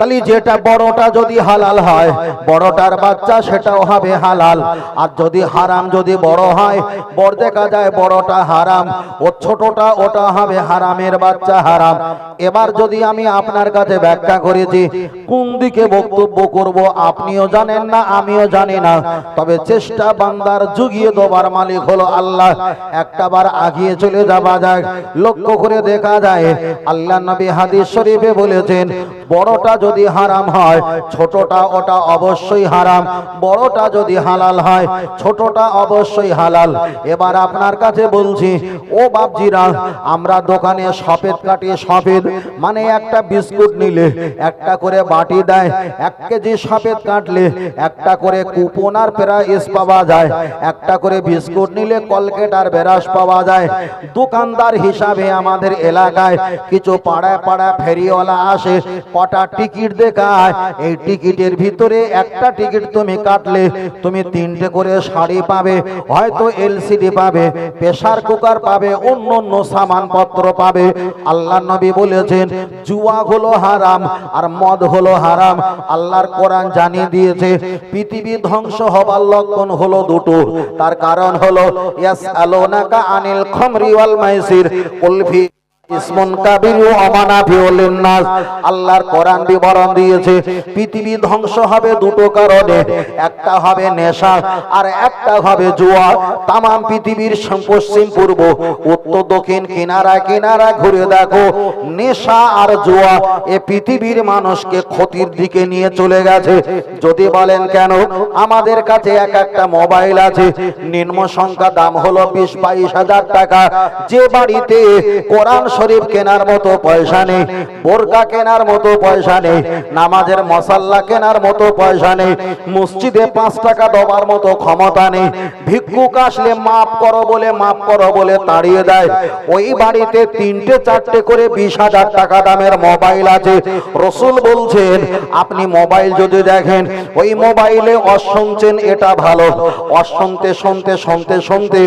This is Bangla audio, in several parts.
তাহলে যেটা বড়টা যদি হালাল হয়, বড়টার বাচ্চা সেটাও হবে হালাল। আর যদি হারাম যদি বড় হয়, বড় দেখা যায় বড়টা হারাম, ও ছোটটা ওটা হবে হারামের বাচ্চা হারাম। এবার যদি আমি আপনার কাছে ব্যাখ্যা করেছি, কোন দিকে বক্তব্য করব আপনিও জানেন না, আমিও জানি না। তবে চেষ্টা বান্দার যুগিয়ে দেবার মালিক হলো আল্লাহ। একটা বার আগিয়ে চলে যাওয়া যায় লক্ষ্য করে দেখা যায়, আল্লাহ নবী হাদিস শরীফে বলেছেন, বড়টা যদি হারাম হয়, ছোটটা ওটা অবশ্যই হারাম, বড়টা যদি হালাল হয়, ছোটটা অবশ্যই হালাল। এবার আপনার কাছে বলছি, ও বাপজিরা, আমরা দোকানে সফেদ কাটি সফেদ মানে একটা বিস্কুট নিলে, একটা করে বাটি দেয়, এক কেজি সফেদ কাটলে, একটা করে কুপন আর প্রাইস পাওয়া যায়, একটা করে বিস্কুট নিলে কলকেট আর বেরাস পাওয়া যায়। দোকানদার হিসাবে আমাদের এলাকায় কিছু পাড়ায় পাড়ায় ফেরিওয়ালা আসে, কটা টিকিট দেখায়। এই টিকিটের ভিতরে একটা টিকিট তুমি কাটলে, তুমি তিনটে করে শাড়ি পাবে, হয়তো এলসিডি পাবে, প্রেসার কুকার পাবে অন্য অন্য সামানপত্র পাবে। আল্লাহ নবী বলেছেন, জুয়া হলো হারাম আর মদ হলো হারাম। আল্লাহর কোরআন জানিয়ে দিয়েছে, পৃথিবী ধ্বংস হবার লক্ষণ হলো দুটো। তার কারণ হলো ইয়াস আলোনাকা আনিল খমরি ওয়াল মাইসির। কুলফি লিন্নাস আল্লাহর কোরআন বিবরণ দিয়েছে, পৃথিবী ধ্বংস হবে দুটো কারণে। একটা হবে নেশা আর একটা হবে জুয়া। তামাম পৃথিবীর পশ্চিম, পূর্ব, উত্তর, দক্ষিণ, কিনারা কিনারা ঘুরে দেখো। নেশা আর জুয়া এ পৃথিবীর মানুষকে ক্ষতির দিকে নিয়ে চলে গেছে। যদি বলেন কেন? আমাদের কাছে এক একটা মোবাইল আছে। নিম্ন সংখ্যা দাম হলো বিশ, বাইশ হাজার টাকা। যে বাড়িতে কোরআন শরীফ কেনার মতো পয়সা নেই, বোরকা কেনার মতো পয়সা নেই, নামাজের মশাল্লা কেনার মতো পয়সা নেই, মসজিদে পাঁচ টাকা দেওয়ার মতো ক্ষমতা নেই। ভিক্ষুক আসলে মাফ করো বলে, মাফ করো বলে তাড়িয়ে দেয়। ওই বাড়িতে তিনটে চারটে করে বিশ হাজার টাকা দামের মোবাইল আছে। রসুল বলছেন, আপনি মোবাইল যদি দেখেন, ওই মোবাইলে অশুনছেন এটা ভালো। অশুনতে শুনতে শুনতে শুনতে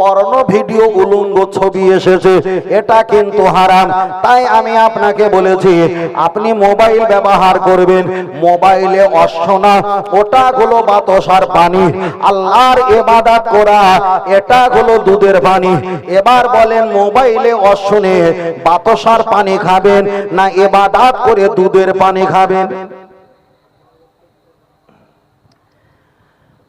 পর্ণ ভিডিও উলঙ্গ ছবি এসেছে। এটা কিন্তু হারাম। তাই আমি আপনাকে বলেছি, আপনি মোবাইল ব্যবহার করবেন, মোবাইলে অশোনা ওটা হলো বাতসার পানি। আল্লাহর এবাদাত করা এটা হলো দুধের পানি। এবার বলেন, মোবাইলে অশ্বনে বাতসার পানি খাবেন, না এবাদাত করে দুধের পানি খাবেন?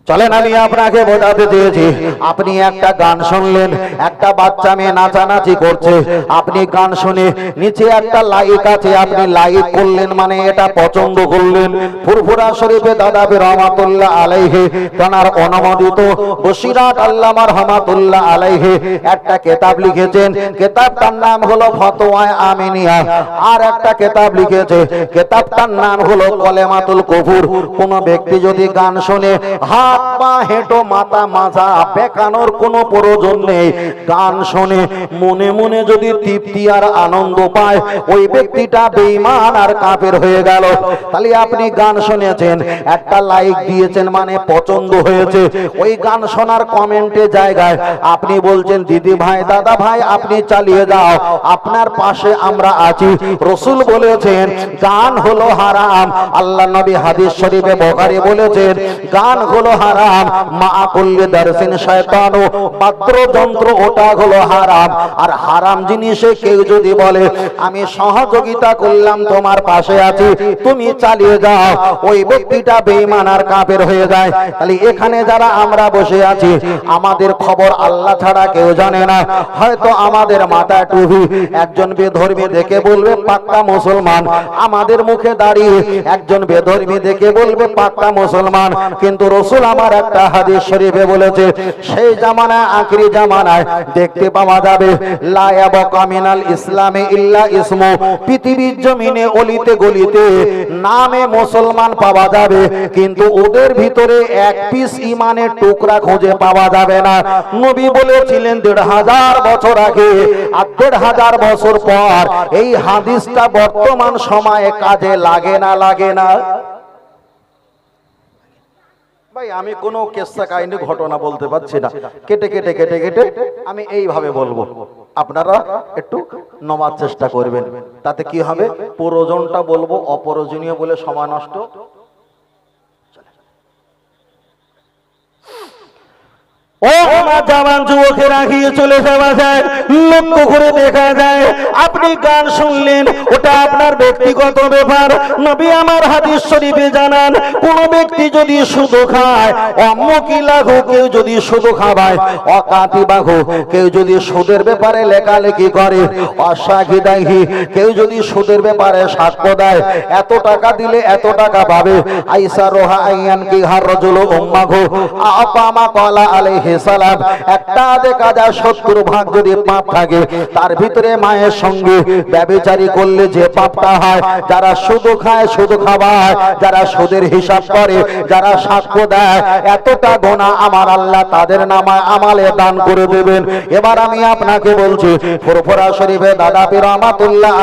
চলেন, আমি আপনাকে বোঝাতে চেয়েছি। আপনি একটা গান শুনলেন, একটা বাচ্চা মেয়ে নাচানাচি করছে। আপনি গান শুনে নিচে একটা লাইক আছে, আপনি লাইক করলেন মানে এটা পছন্দ করলেন। ফুরফুরা শরীফে দাদাবি রহমাতুল্লাহ আলাইহে তার অনুমোদিত বসিরাট আল্লামা রহমাতুল্লাহ আলাইহে একটা কেতাব লিখেছেন। কেতাবটার নাম হলো ফতোয়ায় আমিনিয়া। আর একটা কেতাব লিখেছে, কেতাবটার নাম হলো কলেমাতুল কফুর। কোন ব্যক্তি যদি গান শুনে পা হেঁটো মাথা মাজা, বেকানোর কোনো প্রয়োজন নেই। গান শুনে, মনে মনে যদি তৃপ্তি আর আনন্দ পায়, ওই ব্যক্তিটা বেঈমান আর কাফের হয়ে গেল। তাহলে আপনি গান শুনেছেন, একটা লাইক দিয়েছেন মানে পছন্দ হয়েছে। ওই গান শোনার কমেন্টে জায়গায় আপনি বলছেন, দিদি ভাই, দাদা ভাই, আপনি চালিয়ে যাও। আপনার পাশে আমরা আছি। রসুল বলেছেন, গান হলো হারাম। আল্লাহ নবী হাদিস শরীফে বকারি বলেছেন, গান হলো হারাম মা করলে দর্শন শয়তান বাদ্যযন্ত্র ওটা হলো হারাম। আর হারাম জিনিসে কেউ যদি বলে, আমি সহযোগিতা করলাম, তোমার পাশে আছি, তুমি চালিয়ে যাও। ওই ব্যক্তিটা বেঈমান আর কাফের হয়ে যায়। তাহলে এখানে যারা আমরা বসে আছি, আমাদের খবর আল্লাহ ছাড়া কেউ জানে না। হয়তো আমাদের মাথায় টুপি, একজন বেধর্মী দেখে বলবে, পাক্কা মুসলমান। আমাদের মুখে দাঁড়িয়ে একজন বেধর্মী দেখে বলবে, পাক্কা মুসলমান। কিন্তু রসুল আমার একটা হাদিস শরীফে বলেছে, সেই জামানায়, আখরি জামানায় দেখতে পাওয়া যাবে লায়াবকা ইসলামে ইল্লা ইসমু, পৃথিবীর জমিনে অলিতে গলিতে নামে মুসলমান পাওয়া যাবে, কিন্তু ওদের ভিতরে এক পিস ইমানের টুকরা খুঁজে পাওয়া যাবে না। নবী বলেছিলেন, দেড় হাজার বছর আগে আর দেড় হাজার বছর পর এই হাদিসটা বর্তমান সময়ে কাজে লাগে না লাগে না? ভাই আমি কোনো কেসা কাহিনী ঘটনা বলতে পারছি না। কেটে কেটে কেটে কেটে আমি এইভাবে বলব। আপনারা একটু নমার চেষ্টা করবেন। তাতে কি হবে? প্রয়োজনটা বলব অপ্রয়োজনীয় বলে সময় নষ্ট। ও আমার গিয়ে চলে যাওয়া যায় আপনি গান শুনলেন, ওটা আপনার ব্যক্তিগত ব্যাপার। নবী জানান, কোন ব্যক্তি যদি শুধু খায় যদি সুদের ব্যাপারে লেখালেখি করে, অসাগিদাহি কেউ যদি সুদের ব্যাপারে সাক্ষ্য দেয়, এত টাকা দিলে এত টাকা পাবে। আইসা রোহা আইয়ান কি হার রজুল আলাইহি সালাম একটা দেখা যায় সত্তর ভাগ যদি পাপ থাকে, তার ভিতরে মায়ের সঙ্গে ব্যবিচারী করলে যে পাপটা হয়, যারা শুধু খায় শুধু যারা সুদের হিসাব করে, যারা সাক্ষ্য দেয়, এতটা গোনা আমার আল্লাহ তাদের নামায় আমালে দান করে দেবেন। এবার আমি আপনাকে বলছি শরীফে দাদা রহমাতুল্লাহ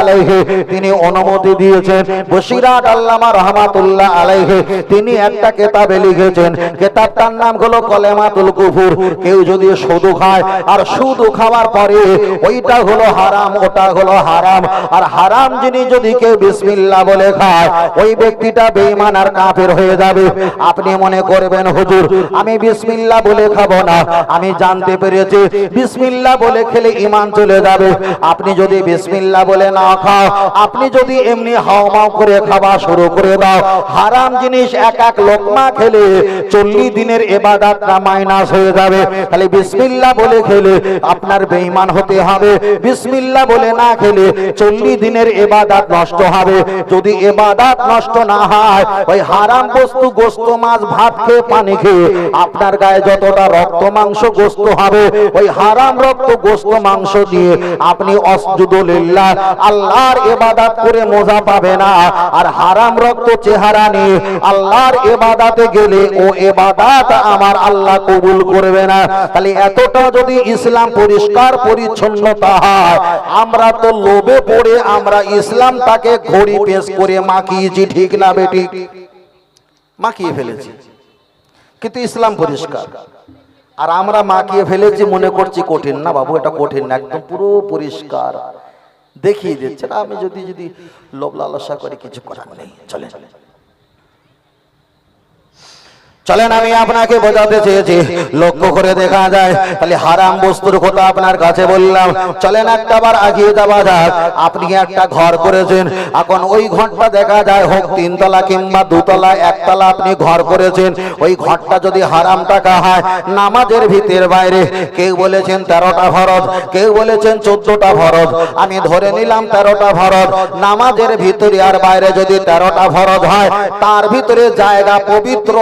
তিনি অনুমতি দিয়েছেন। বসিরাত আল্লামা রহমাতুল্লাহ আলাইহি, তিনি একটা কেতাবে লিখেছেন। কেতাবটার নাম হলো কলেমাতুল কুফুর। কেউ যদি শুধু খায় আর শুধু খাওয়ার পরে, ওইটা হলো হারাম, ওটা হলো হারাম। আর হারাম যিনি যদি কেউ বিসমিল্লাহ বলে খায়, ওই ব্যক্তিটা বেঈমান আর কাফের হয়ে যাবে। আপনি মনে করবেন, হুজুর, আমি বিসমিল্লাহ বলে খাব না। আমি জানতে পেরেছি, বিসমিল্লাহ বলে খেলে ইমান চলে যাবে। আপনি যদি বিসমিল্লাহ বলে না খাও, আপনি যদি এমনি হাওমাও করে খাওয়া শুরু করে দাও। হারাম জিনিস এক এক লোকমা খেলে চল্লিশ দিনের এবাদাতটা মাইনাস হয়ে যাবে তাহলে বিসমিল্লাহ বলে খেলে আপনার বেঈমান হতে হবে। বিসমিল্লাহ বলে না খেলে চল্লিশ দিনের এবাদাত নষ্ট হবে। যদি এবাদাত নষ্ট না হয়, ওই হারাম বস্তু গোস্ত, মাছ, ভাত খেয়ে পানি খেয়ে আপনার গায়ে যতটা রক্ত, মাংস গোস্ত হবে, ওই হারাম রক্ত, গোস্ত, মাংস দিয়ে আপনি অসজুদুলিল্লাহ আল্লাহর এবাদাত করে মজা পাবে না। আর হারাম রক্ত চেহারা নিয়ে আল্লাহর এবাদাতে গেলে ও এবাদাত আমার আল্লাহ কবুল করবে না। তাহলে এতটা যদি ইসলাম পরিষ্কার, পরিচ্ছন্নতা হয়, আমরা তো লোভে পড়ে আমরা ইসলামটাকে ঘড়ি পেশ করে মাখিয়েছি, ঠিক না বেটি? মাখিয়ে ফেলেছি। কিন্তু ইসলাম পরিষ্কার। আর আমরা মাখিয়ে ফেলেছি, মনে করছি কঠিন না বাবু, এটা কঠিন না, একদম পুরো পরিষ্কার। দেখিয়ে দিচ্ছে আমি যদি যদি লোভ লালসা করে কিছু করার নেই চলে চলে চলেন, আমি আপনাকে বোঝাতে চেয়েছি। লক্ষ্য করে দেখা যায় তাহলে হারাম বস্তুর কথা আপনার কাছে বললাম। চলেন, একটা বার আগিয়ে যাওয়া যাক। আপনি একটা ঘর করেছেন। এখন ওই ঘরটা দেখা যায়, হোক তিনতলা কিংবা দুতলা, একতলা আপনি ঘর করেছেন। ওই ঘরটা যদি হারাম টাকা হয়, নামাজের ভিতর বাইরে। কেউ বলেছেন তেরোটা ফরজ, কেউ বলেছেন চোদ্দটা ফরজ। আমি ধরে নিলাম তেরোটা ফরজ। নামাজের ভিতরে আর বাইরে যদি তেরোটা ফরজ হয়, তার ভিতরে জায়গা পবিত্র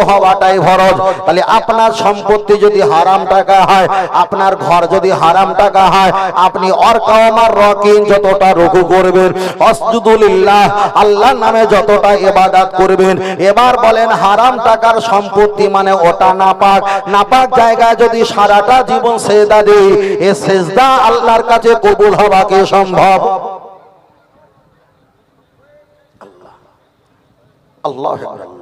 হওয়াটাই ফরজ। তাহলে আপনার সম্পত্তি যদি হারাম টাকা হয়, আপনার ঘর যদি হারাম টাকা হয়, আপনি অর্কামার রকিন যতটা রুকু করবেন, অসজুদুলিল্লাহ, আল্লাহর নামে যতটা ইবাদত করবেন, এবার বলেন হারাম টাকার সম্পত্তি মানে ওটা নাপাক। নাপাক জায়গায় যদি সারাটা জীবন সেজদা দেই, এ সেজদা আল্লাহর কাছে কবুল হওয়া কি সম্ভব? আল্লাহ। আল্লাহ।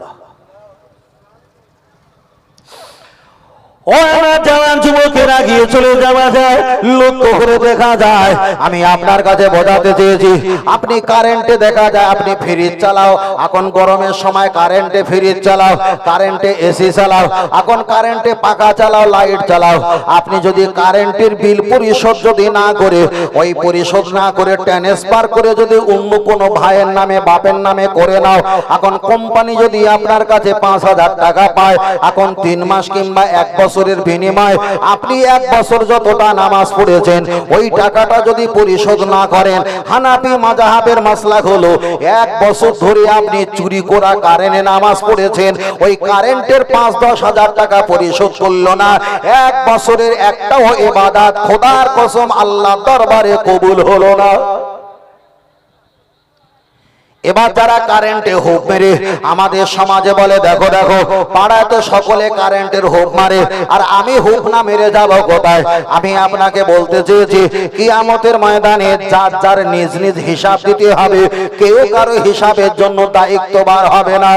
আপনি কারেন্টে দেখা যায়, আপনি ফ্রিজ চালাও। এখন গরমের সময় কারেন্টে ফ্রিজ চালাও, কারেন্টে এসি চালাও, এখন কারেন্টে পাকা চালাও, লাইট চালাও। আপনি যদি কারেন্টের বিল পরিশোধ যদি না করে, ওই পরিশোধ না করে ট্রান্সফার করে যদি অন্য কোনো ভাইয়ের নামে, বাপের নামে করে নাও, এখন কোম্পানি যদি আপনার কাছে পাঁচ হাজার টাকা পায়, এখন তিন মাস কিংবা এক বছরের বিনিময় আপনি এক বছর যতটা নামাজ পড়েছেন, ওই টাকাটা যদি পরিশোধ না করেন হানাপি মাজাহাবের মাসলা হলো, এক বছর ধরে আপনি চুরি করা কারেন্টে নামাজ পড়েছেন, ওই কারেন্টের পাঁচ দশ হাজার টাকা পরিশোধ করল না, এক বছরের একটাও এবাদাত খোদার কসম আল্লাহ দরবারে কবুল হলো না। এবার যারা কারেন্টে হোপ মেরে, আমাদের সমাজে বলে, দেখো দেখো, পাড়ায় তো সকলে কারেন্টের হোপ মারে, আর আমি হোপ না মেরে যাব কোথায়? আমি আপনাকে বলতে চেয়েছি, কিয়ামতের ময়দানে যার যার নিজ নিজ হিসাব দিতে হবে, কেউ কারও হিসাবের জন্য দায়িত্ববার হবে না।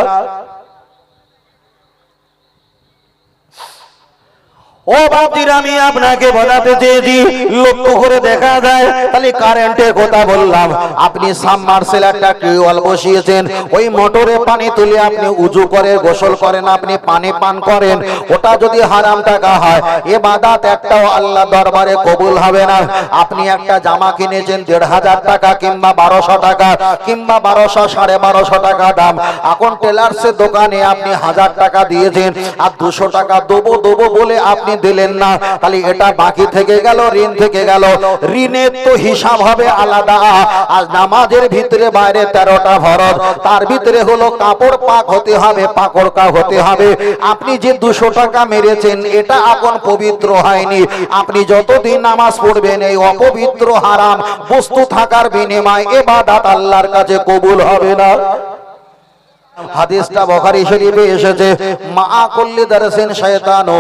আমি আপনাকে বোঝাতে চেয়েছি। লক্ষ্য করে দেখা যায় তাহলে কারেন্টের কথা বললাম। আপনি সাবমার্সেল একটা টিউবওয়েল বসিয়েছেন। ওই মোটরে পানি তুলে আপনি উজু করে, গোসল করেন, আপনি পানি পান করেন। ওটা যদি হারাম টাকা হয়, এ বাদাত একটাও আল্লাহ দরবারে কবুল হবে না। আপনি একটা জামা কিনেছেন, দেড় হাজার টাকা কিংবা বারোশো টাকা, কিংবা বারোশো, সাড়ে বারোশো টাকা দাম। এখন টেলার্সের দোকানে আপনি হাজার টাকা দিয়েছেন, আর দুশো টাকা দেবো দেবো বলে আপনি দিলেন না। তাহলে এটা বাকি থেকে গেল, ঋণ থেকে গেল। ঋণের তো হিসাব হবে আলাদা। আর নামাজের ভিতরে বাইরে তেরোটা ফরজ, তার ভিতরে হলো কাপড় পাক হতে হবে, পাকড় কা হতে হবে। আপনি যে দুশো টাকা মেরেছেন, এটা এখন পবিত্র হয়নি। আপনি যতদিন নামাজ পড়বেন, এই অপবিত্র হারাম বস্তু থাকার বিনিময় এবাদাত আল্লাহর কাছে কবুল হবে না। হাদিসটা বখারি শরীফে এসেছে, মা কল্লি দারসিন ও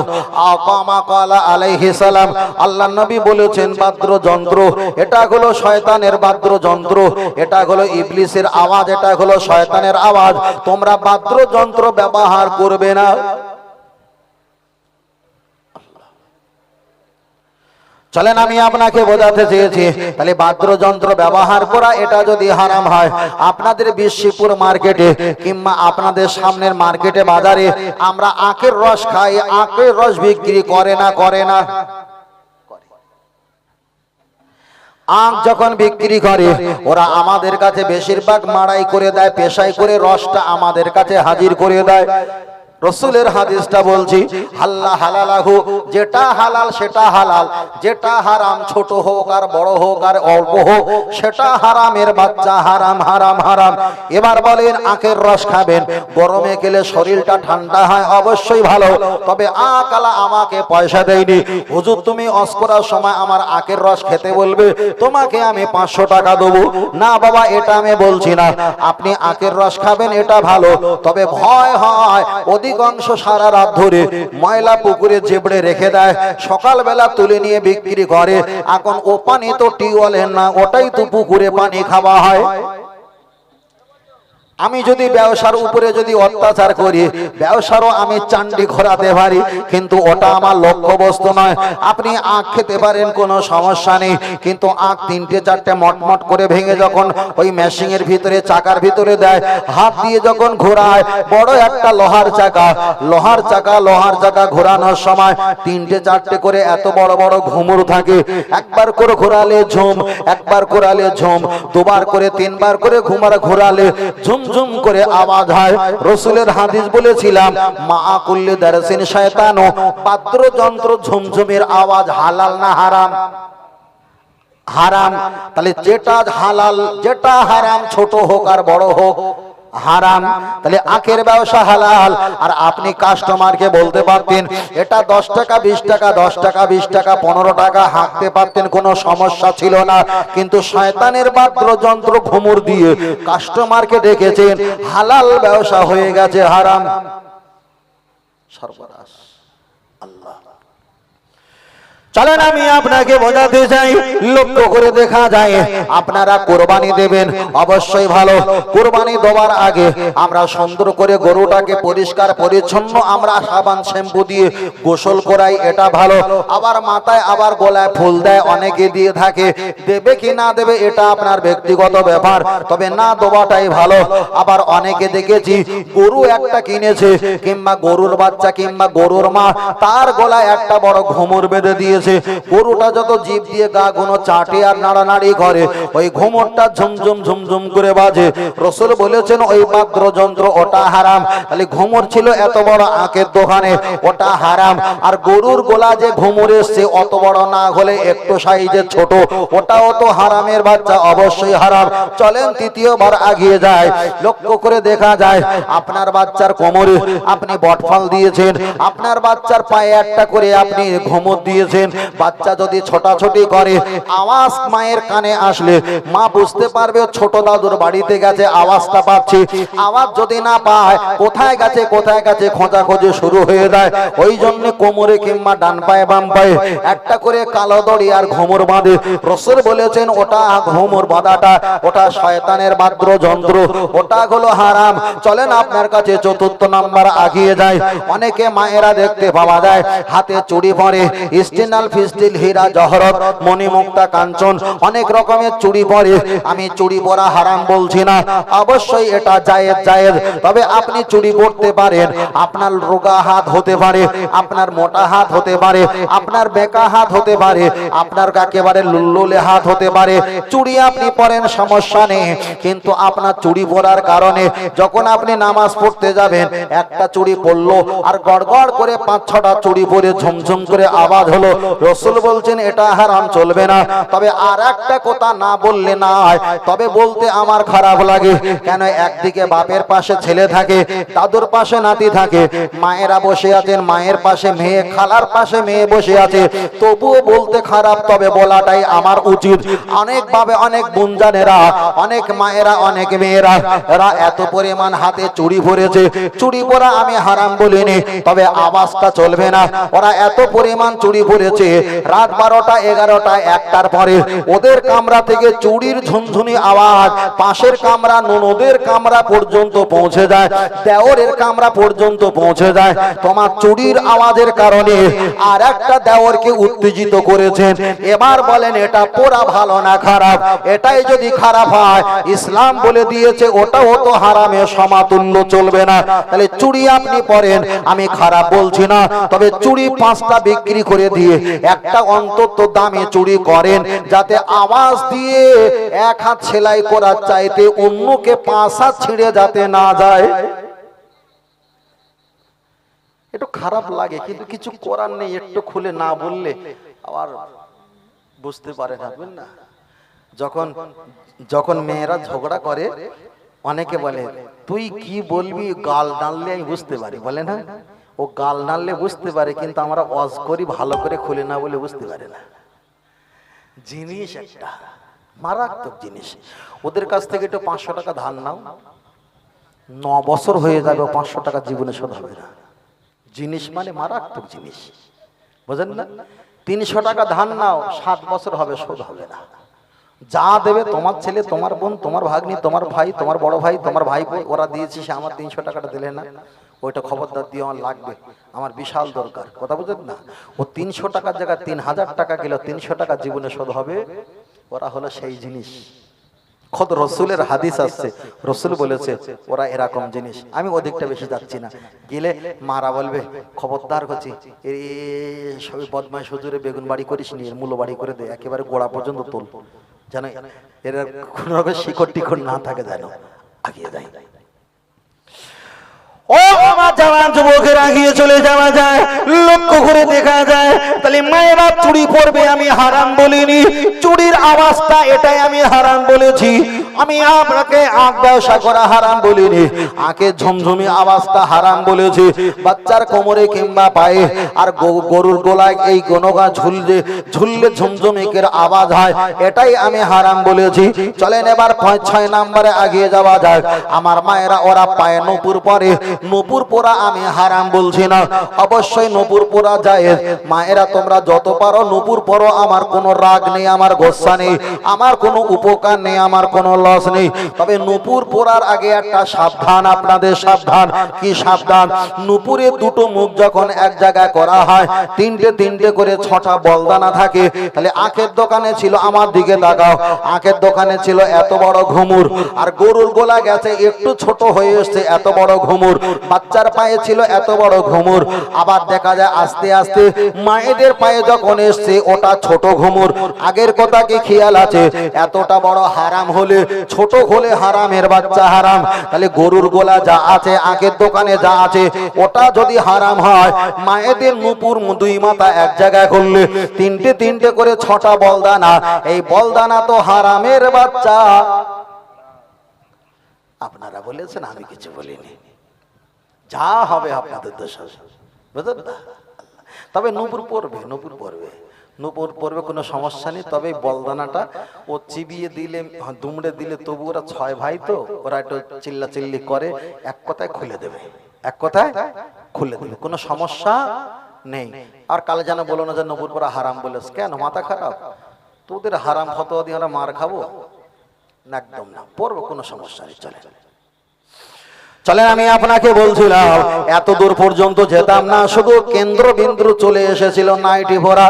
আকামা কালা আলাইহি সালাম। আল্লাহ নবী বলেছেন বাদ্র যন্ত্র এটা হলো শয়তানের বাদ্র যন্ত্র এটা হলো ইবলিসের আওয়াজ, এটা হলো শয়তানের আওয়াজ। তোমরা বাদ্র যন্ত্র ব্যবহার করবে না। চলেন, আমি আপনাকে বোঝাতে চেয়েছি। তাহলে বাদ্যযন্ত্র ব্যবহার করা, এটা যদি হারাম হয়, আপনাদের বিশ্বপুর মার্কেটে কিংবা আপনাদের সামনের মার্কেটে বাজারে আমরা আখের রস খাই, আখের রস বিক্রি করে না করে না। আখ যখন বিক্রি করে, ওরা আমাদের কাছে বেশিরভাগ মাড়াই করে দেয়, পেশাই করে রসটা আমাদের কাছে হাজির করে দেয়। রসুলের হাদিসটা বলছি, হাল্লা হালালাহু, যেটা হালাল সেটা হালাল, যেটা হারাম ছোট হোক আর বড় হোক আর অল্প হোক, সেটা হারামের বাচ্চা, হারাম হারাম হারাম। এবার বলেন, আখের রস খাবেন, গরমে গেলে শরীরটা ঠান্ডা হয়, অবশ্যই ভালো। তবে আকালা আমাকে পয়সা দেয়নি। হুজুর, তুমি অস করার সময় আমার আখের রস খেতে বলবে, তোমাকে আমি পাঁচশো টাকা দেবো। না বাবা, এটা আমি বলছি না। আপনি আখের রস খাবেন, এটা ভালো। তবে ভয় হয় অধিকাংশ সারা রাত ধরে ময়লা পুকুরে জেবড়ে রেখে দেয়, সকালবেলা তুলে নিয়ে বিক্রি করে। এখন ও পানি তো টিউবওয়েলের না, ওটাই তো পুকুরে পানি খাওয়া হয়। আমি যদি ব্যবসার উপরে যদি অত্যাচার করি, ব্যবসারও আমি চান্ডি ঘোরাতে পারি, কিন্তু ওটা আমার লক্ষ্য বস্তু নয়। আপনি আখ খেতে পারেন, কোনো সমস্যা নেই, কিন্তু আখ তিনটে চারটে মটমট করে ভেঙে যখন ওই মেশিং এর ভিতরে, চাকার ভিতরে দেয়, হাত দিয়ে যখন ঘোরায়, বড় একটা লোহার চাকা লোহার চাকা লোহার চাকা ঘোরানোর সময় তিনটে চারটে করে এত বড় বড় ঘুমুর থাকে। একবার করে ঘোরালে ঝুম, একবার ঘোরালে ঝুম দুবার করে, তিনবার করে ঘুমার ঘোরালে ঝুমঝুম করে আওয়াজ হয়। রসুলের হাদিস বলেছিলাম, মা আকুল্লে দারসিন শয়তানো। পাত্র যন্ত্র ঝুমঝুমের আওয়াজ হালাল না হারাম? হারাম। তাহলে যেটা হালাল, যেটা হারাম, ছোট হোক আর বড় হোক হারাম। তাহলে আখের ব্যবসা হালাল। আর আপনি কাস্টমারকে বলতে পারতেন, এটা দশ টাকা, বিশ টাকা, দশ টাকা, বিশ টাকা, পনেরো টাকা। হাঁকতে পারতেন, কোনো সমস্যা ছিল না। কিন্তু শয়তানের বাদ্র যন্ত্র ঘুমুর দিয়ে কাস্টমারকে ডেকেছেন, হালাল ব্যবসা হয়ে গেছে, হারাম। সর্বনাশ। চলেন আমি আপনাকে বোঝাতে চাই, লক্ষ্য করে দেখা যায়, আপনারা কোরবানি দেবেন। অবশ্যই ভালো, কোরবানি দেওয়ার আগে আমরা সুন্দর করে গরুটাকে পরিষ্কার পরিচ্ছন্ন আমরা সাবান শ্যাম্পু দিয়ে গোসল করাই, এটা ভালো। আবার মাথায় আবার গলায় ফুল দেয়, অনেকে দিয়ে থাকে। দেবে কি না দেবে, এটা আপনার ব্যক্তিগত ব্যাপার, তবে না দেওয়াটাই ভালো। আবার অনেকে দেখেছি, গরু একটা কিনেছে, কিংবা গরুর বাচ্চা কিংবা গরুর মা, তার গলায় একটা বড় ঘুমুর বেঁধে দিয়েছে। গরুটা যত জীব দিয়ে গা গুনো চাটে আর নাড়ানাড়ি করে, ওই ঘুমরটা ঝুমঝুম ঝুমঝুম করে বাজে। রসুল বলেছেন, ওই বাদ্র যন্ত্র ওটা হারাম। তাহলে ঘুমর ছিল এত বড় আঁকের দোকানে, ওটা হারাম। আর গরুর গোলা যে ঘুমর এসছে, অত বড় না হলে একটু সাইজের ছোট, ওটাও তো হারামের বাচ্চা, অবশ্যই হারাম। চলেন তৃতীয়বার আগিয়ে যায়। লক্ষ্য করে দেখা যায়, আপনার বাচ্চার কোমরে আপনি বটফল দিয়েছেন, আপনার বাচ্চার পায়ে একটা করে আপনি ঘুমর দিয়েছেন বাচ্চা যদি ছোটাছুটি করে, আওয়াজ মায়ের কানে আসলে, মা বুঝতে পারবে ছোট দাদুর বাড়িতে গেছে, আওয়াজটা পাচ্ছি। আওয়াজ যদি না পায়, কোথায় গেছে কোথায় গেছে, খোঁজাখুঁজি শুরু হয়ে যায়। ওই জন্য কোমরে কিংবা ডান পায়ে বাম পায়ে একটা করে কালো দড়ি আর ঘুমর বাঁধে। রসুল বলেছেন, ওটা ঘুমর বাঁধাটা, ওটা শয়তানের বাদ্র যন্ত্র ওটা হলো হারাম। চলেন আপনার কাছে চতুর্থ নাম্বার আগিয়ে যায় অনেকে মায়েরা দেখতে পাওয়া যায়, হাতে চুড়ি পরে স্টিনাল ফিস্টিল, হীরা, জহরত, মণিমুক্তা, কাঞ্চন, অনেক রকমের চুড়ি পরে। আমি চুড়ি পরা হারাম বলছি না, অবশ্যই এটা জায়েজ জায়েজ। তবে আপনি চুড়ি পরতে পারেন, আপনার রোগা হাত হতে পারে, আপনার মোটা হাত হতে পারে, আপনার বেকা হাত হতে পারে, আপনার একেবারে লুল্লুলে হাত হতে পারে। চুড়ি আপনি পরেন, সমস্যা নেই। কিন্তু আপনার চুড়ি পরার কারণে যখন আপনি নামাজ পড়তে যাবেন, একটা চুড়ি পরলো, আর গড়গড় করে পাঁচ ছটা চুড়ি পরে ঝুমঝুম করে আওয়াজ হলো রসুল বলছেন, এটা হারাম চলবে না। তবে আর একটা কথা না বললে না হয় তবে বলতে আমার খারাপ লাগে। কেন একদিকে বাপের পাশে ছেলে থাকে, দাদুর পাশে নাতি থাকে, মায়েরা বসে আছেন, মায়ের পাশে মেয়ে, খালার পাশে মেয়ে বসে আছে। তবুও বলতে খারাপ, তবে বলাটাই আমার উচিত। অনেক ভাবে অনেক গুঞ্জানেরা, অনেক মায়েরা, অনেক মেয়েরা, এরা এত পরিমাণ হাতে চুরি ভরেছে চুরি পরা আমি হারাম বলিনি, তবে আওয়াজটা চলবে না। ওরা এত পরিমাণ চুরি ভরেছে রাত বারোটা, এগারোটা, একটার পরে ওদের কামরা থেকে চুড়ির ঝুনঝুনি আওয়াজ, পাশের কামরা, ননদের কামরা পর্যন্ত পৌঁছে যায়, দেওরের কামরা পর্যন্ত পৌঁছে যায়। তোমার চুড়ির আওয়াজের কারণে আর একটা দেওরকে উত্তেজিত করেছেন এবার বলেন, এটা পোড়া ভালো না খারাপ? এটাই যদি খারাপ হয়, ইসলাম বলে দিয়েছে, ওটাও তো হারামে, সমাতুল্য চলবে না। তাহলে চুড়ি আপনি পরেন আমি খারাপ বলছি না। তবে চুড়ি পাঁচটা বিক্রি করে দিয়ে একটা অন্তত দামে চুড়ি করেন যাতে আওয়াজ দিয়ে এক হাত সেলাই করার চাইতে অন্যকে পাঁচ হাত ছিঁড়ে যাতে না যায়। একটু খারাপ লাগে, কিন্তু কিছু করার নেই, একটু খুলে না বললে আবার বুঝতে পারে না যখন যখন মেয়েরা ঝগড়া করে, অনেকে বলে, তুই কি বলবি? গাল ডাললে আমি বুঝতে পারি। বলে না? ও গাল ডাললে বুঝতে পারে, কিন্তু আমরা অজ করি, ভালো করে খুলে না বলে বুঝতে পারে না। জিনিস একটা, মারাত্মক জিনিস। ওদের কাছ থেকে একটু পাঁচশো টাকা ধার নাও। ন বছর হয়ে যাবে পাঁচশো টাকা জীবনে শোধ হবে না। জিনিস মানে মারাত্মক জিনিস। বুঝেন না? তিনশো টাকা ধান নাও, সাত বছর হবে, শোধ হবে না। যা দেবে তোমার ছেলে, তোমার বোন, তোমার ভাগ্নি, তোমার ভাই, তোমার বড় ভাই, তোমার ভাই ওরা দিয়েছি, সে আমার তিনশো টাকাটা দিলে না। ওইটা খবরদার দিয়ে আমার লাগবে। আমার বিশাল দরকার। কথা বুঝেন না? ও তিনশো টাকার জায়গায় তিন হাজার টাকা গেল তিনশো টাকা জীবনে শোধ হবে? ওরা হলো সেই জিনিস। খোদ রসুলের হাদিস আসছে। রসুল বলেছে ওরা এরকম জিনিস। আমি ওদিকটা বেশি যাচ্ছি না। গেলে মারা বলবে খবরদার করছি এ সবই বদমাই সুজুরে বেগুন বাড়ি করিস নি এর মূল্য বাড়ি করে দে। একেবারে গোড়া পর্যন্ত তোল। যেন এর কোন রকম শিকড় টিকড় না থাকে যেন। আগিয়ে যায় চলে যাওয়া যায় দেখা যায়, তাহলে পরবে আমি হারাম বলিনি। চুড়ির আওয়াজটা এটাই আমি হারাম বলেছি। আমি ব্যবসা করা হারাম বলিনি আওয়াজটা হারাম বাচ্চার কোমরে কিংবা পায়ে, আর গরুর গোলায় এই গনগা ঝুললে ঝুললে ঝমঝমিকের আওয়াজ হয়, এটাই আমি হারাম বলেছি। চলেন এবার ছয় নম্বরে আগিয়ে যাওয়া যাক। আমার মায়েরা, ওরা পায়ে নপুর পরে নপুর পোড়া আমি হারাম বলছি না। অবশ্যই নপুর পোড়া যায় মায়েরা, তোমরা যত পারো নপুর পরো আমার কোনো রাগ নেই, আমার গোসা নেই, আমার কোনো উপকার নেই, আমার কোনো লস নেই। তবে নুপুর পরার আগে একটা সাবধান, আপনাদের সাবধান। কি সাবধান? নুপুরে দুটো মুখ যখন এক জায়গায় করা হয়, তিনটে তিনটে করে ছটা বলদানা থাকে, তাহলে আখের দোকানে ছিল আমার দিকে লাগাও আখের দোকানে ছিল এত বড় ঘুমুর, আর গরুর গোলা গেছে, একটু ছোট হয়ে এসছে, এত বড় ঘুমুর। বাচ্চার পায়ে ছিল এত বড় ঘুমুর। আবার দেখা যায় আস্তে আস্তে মায়েদের পায়ে যখন এসছে, ওটা ছোট ঘুমুর। আগের কথা কি খেয়াল আছে? এতটা বড় হারাম হলে, ছোট হলে হারামের বাচ্চা হারাম। তাহলে গরুর গোলা যা আছে আখের দোকানে যা আছে, ওটা যদি হারাম হয়, মায়েদের নুপুর দুই মাথা এক জায়গায় করলে তিনটে তিনটে করে ছটা বলদানা। এই বলদানা তো হারামের বাচ্চা। আপনারা বলেছেন, আমি কিছু বলিনি। যা হবে আপনাদের হবে। বুঝলেন না? তবে নূপুর পড়বে নূপুর পড়বে। নুপুর পড়বে, কোনো সমস্যা নেই। তবে বলদানাটা ও চিবিয়ে দিলে দুমড়ে দিলে তবু ওরা ছয় ভাই তো, ওরা একটু চিল্লা চিল্লি করে, এক কথায় খুলে দেবে। এক কথায় খুলে দেবে। কোনো সমস্যা নেই। আর কালে যেন বলো না যে নবুর পরা হারাম বলেছ। কেন? মাথা খারাপ? তোদের হারাম ফতোয়া দিয়ে আমরা মার খাব? একদম না। পড়ব, কোনো সমস্যা নেই। চলে চলে চলেন, আমি আপনাকে বলছিলাম এত দূর পর্যন্ত যেতাম না, শুধু কেন্দ্রবিন্দু চলে এসেছিল নাইটি ভরা।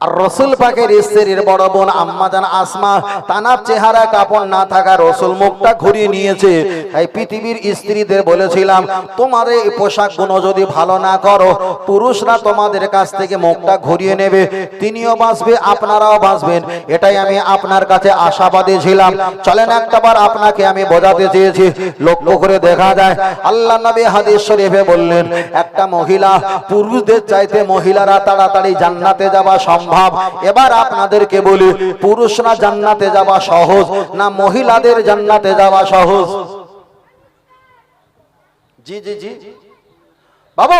রসুল পাকের স্ত্রীর বড় বোন আম্মাজান আসমা, তানার চেহারা কাপড় না থাকা রসুল মুখটা ঘুরিয়ে নিয়েছে। পৃথিবীর স্ত্রীদের বলেছিলাম, তোমাদের এই যদি ভালো না করো, পুরুষরা তোমাদের কাছ থেকে মুখটা ঘুরিয়ে নেবে। তিনিও বাঁচবে, আপনারাও বাঁচবেন। এটাই আমি আপনার কাছে আশাবাদী ছিলাম। চলেন একটাবার আপনাকে আমি বোঝাতে চেয়েছি। লক্ষ্য করে দেখা যায় আল্লাহ নবী হাদিস শরীফে বললেন, একটা মহিলা, পুরুষদের চাইতে মহিলারা তাড়াতাড়ি জান্নাতে যাওয়া এবার আপনাদেরকে বলি, পুরুষরা জান্নাতে যাওয়া সহজ না মহিলাদের জান্নাতে যাওয়া সহজ? জি জি জি। বাবু,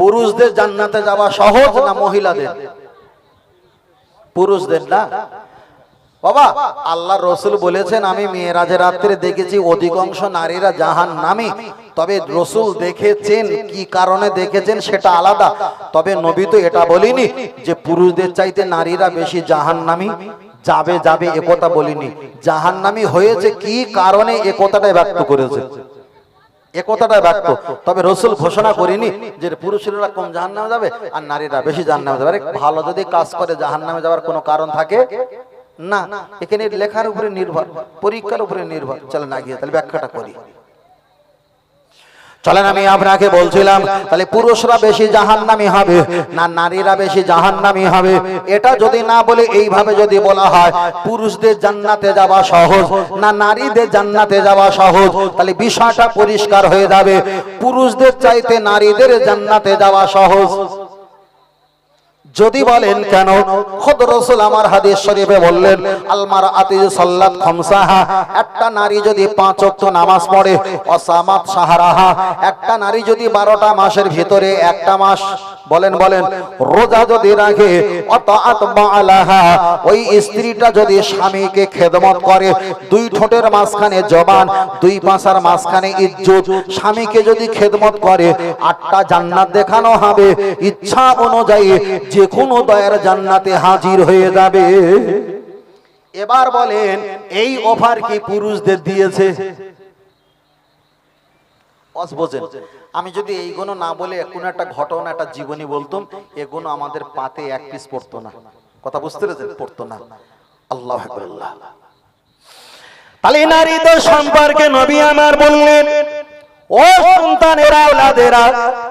পুরুষদের জান্নাতে যাওয়া সহজ না মহিলাদের? পুরুষদের না? বাবা, আল্লাহ রসুল বলেছেন, আমি মেয়েরাজের রাত্রে দেখেছি, অধিকাংশ নারীরা জাহান নামি তবে রসুল দেখেছেন, কি কারণে দেখেছেন সেটা আলাদা। তবে নবী তো এটা বলিনি যে পুরুষদের চাইতে নারীরা বেশি জাহান নামি যাবে যাবে একথা বলিনি। জাহান নামি হয়েছে কি কারণে একথাটাই ব্যক্ত করেছে। এ ব্যক্ত। তবে রসুল ঘোষণা করিনি যে পুরুষেরা কম জাহান নামে যাবে আর নারীরা বেশি জাহান নামে যাবে ভালো যদি কাজ করে জাহান নামে যাওয়ার কোনো কারণ থাকে? না, এখানে লেখার উপরে নির্ভর, পরীক্ষার উপরে নির্ভর। চলে না গিয়ে তাহলে ব্যাখ্যাটা করি। চলেন আমি আপনাকে বলছিলাম, তাহলে পুরুষরা বেশি জাহান্নামি হবে, না নারীরা বেশি জাহান্নামি হবে? এটা যদি না বলে এইভাবে যদি বলা হয়, পুরুষদের জান্নাতে যাওয়া সহজ, না নারীদের জান্নাতে যাওয়া সহজ? তাহলে বিষয়টা পরিষ্কার হয়ে যাবে। পুরুষদের চাইতে নারীদের জান্নাতে যাওয়া সহজ। যদি বলেন কেন? খোদ রসুল আমার হাদিস শরীফে বললেন আলমার আতিজ সাল্লাত খামসাহা, একটা নারী যদি পাঁচ ওয়াক্ত নামাজ পড়ে অসামাত সাহারাহা, একটা নারী যদি বারোটা মাসের ভিতরে একটা মাস, বলেন বলেন, রোজা যদি রাখে অত আলাহা ওই স্ত্রীটা যদি স্বামীকে খেদমত করে, দুই ঠোঁটের মাঝখানে জবান, দুই পাশার মাঝখানে ইজ্জত, স্বামীকে যদি খেদমত করে, আটটা জান্নাত দেখানো হবে। ইচ্ছা অনুযায়ী যে কোনো দয়ার জান্নাতে হাজির হয়ে যাবে। এবার বলেন এই অফার কি পুরুষদের দিয়েছে? বোঝেন আমি যদি এইগুলো না বলে কোনো একটা ঘটনা একটা জীবনী বলতাম এগুলো আমাদের পাতে এক পিস পড়তো না। কথা বুঝতে পেরেছেন? পড়তো না। আল্লাহ আল্লাহ তাহলে নারীদের সম্পর্কে নবী আমার বললেন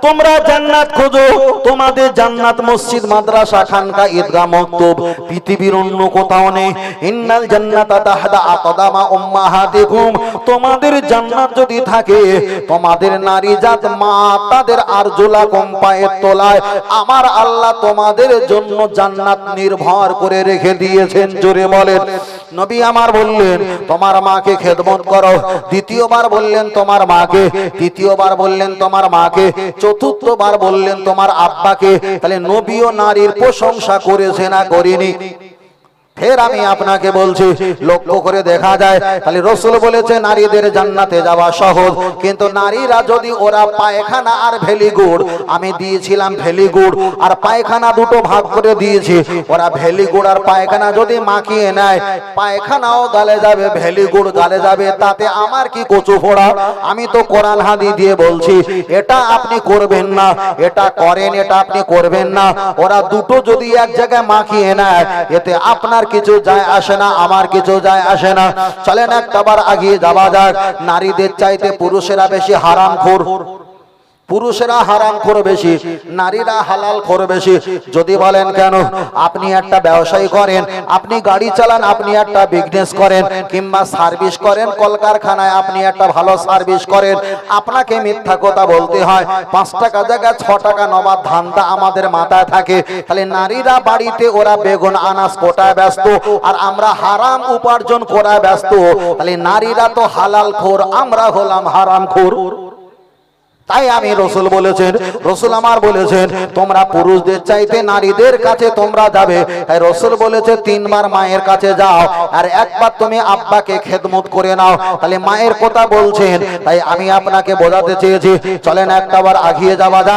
তোমরা জান্নাত তোমাদের জান্নাত মসজিদ, মাদ্রাসা, খানকা পৃথিবীর অন্য কোথাও নেই। তোমাদের জান্নাত যদি থাকে, তোমাদের নারী জাত মা, তাদের আরজুলা কম পায়ের তলায় আমার আল্লাহ তোমাদের জন্য জান্নাত নির্ভর করে রেখে দিয়েছেন। জোরে বলেন। নবী আমার বললেন, তোমার মাকে খেদমত করো। দ্বিতীয়বার বললেন, তোমার মাকে। তৃতীয়বার বললেন, তোমার মাকে। চতুর্থবার বললেন, তোমার আব্বাকে। তাহলে নবী ও নারীর প্রশংসা করেছে না করিনি? ফের আমি আপনাকে বলছি, লক্ষ্য করে দেখা যায় তাহলে রসুল বলেছে নারীদের জান্নাতে যাওয়া সহজ। কিন্তু নারীরা যদি ওরা পায়খানা আর ভেলিগুড়, আমি দিয়েছিলাম ভেলিগুড়, আর পায়খানা দুটো ভাগ করে দিয়েছি। ওরা ভেলিগুড় আর পায়খানা যদি মাখিয়ে নেয়, পায়খানাও গালে যাবে, ভেলিগুড় গালে যাবে। তাতে আমার কি কচু ফোড়া? আমি তো কোরআন হাদি দিয়ে বলছি, এটা আপনি করবেন না, এটা করেন, এটা আপনি করবেন না। ওরা দুটো যদি এক জায়গায় মাখিয়ে নেয়, এতে আপনার কিছু যায় আসে না, আমার কিছু যায় আসে না। চলেন একটাবার আগিয়ে যাওয়া যাক। নারীদের চাইতে পুরুষেরা বেশি হারাম খোর পুরুষেরা হারাম করে বেশি, নারীরা হালাল করে বেশি। যদি বলেন কেন? আপনি একটা ব্যবসায়ী করেন, আপনি গাড়ি চালান, আপনি একটা বিজনেস করেন, কিংবা সার্ভিস করেন, কলকারখানায় আপনি একটা ভালো সার্ভিস করেন, আপনাকে মিথ্যা কথা বলতে হয়। পাঁচ টাকা জায়গায় ছ টাকা নবাদ ধান্দা আমাদের মাথায় থাকে। তাহলে নারীরা বাড়িতে ওরা বেগুন, আনাজ কোটায় ব্যস্ত, আর আমরা হারাম উপার্জন করায় ব্যস্ত। তাহলে নারীরা তো হালাল খোর, আমরা হলাম হারাম খোর। তাই আমি রসুল বলেছেন রসুল আমার বলেছেন তোমরা পুরুষদের চাইতে নারীদের কাছে তোমরা যাবে। তাই রসুল বলেছে তিনবার মায়ের কাছে যাও আর একবার তুমি আব্বাকে খেদমত করে নাও। তাহলে মায়ের কথা বলছেন তাই আমি আপনাকে বোঝাতে চেয়েছি চলেন একটা বার আগিয়ে যাওয়া যাক।